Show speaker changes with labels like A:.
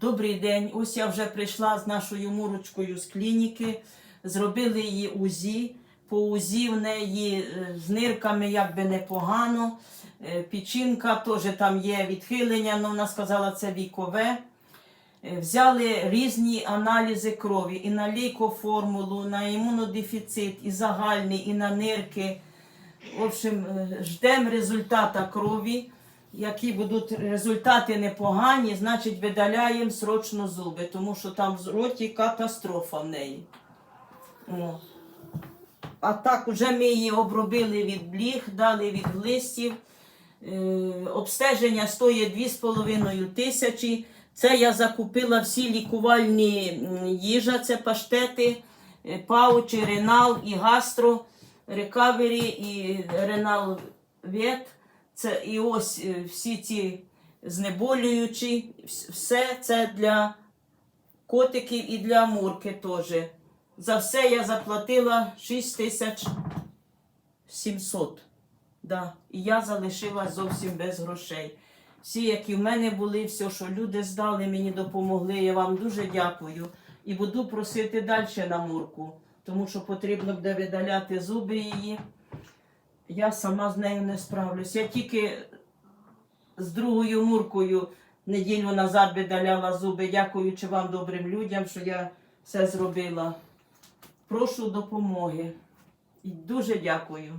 A: Добрий день. Ось я вже прийшла з нашою мурочкою з клініки. Зробили її УЗІ. По УЗІ в неї е, з нирками якби непогано. Е, Печінка теж там є відхилення, але вона сказала, це вікове. Е, Взяли різні аналізи крові і на лейкоформулу, на імунодефіцит, і загальний, і на нирки. В общем, ждемо результата крові. Які будуть результати непогані, значить видаляємо срочно зуби, тому що там в роті катастрофа в неї. О. А так уже ми її обробили від бліг, дали від глистів. Е, обстеження стоїть 2,5 тисячі. Це я закупила всі лікувальні їжа, це паштети, е, паучі, ренал і гастро, рекавері і ренал вет. Це і ось е, всі ці знеболюючі, все це для котиків і для мурки теж. За все я заплатила 6 тисяч 700. Да. І я залишилась зовсім без грошей. Всі, які в мене були, все, що люди здали, мені допомогли. Я вам дуже дякую. І буду просити далі на мурку, тому що потрібно буде видаляти зуби її. Я сама з нею не справлюсь. Я тільки з другою муркою неділю назад видаляла зуби, дякуючи вам добрим людям, що я все зробила. Прошу допомоги. І дуже дякую.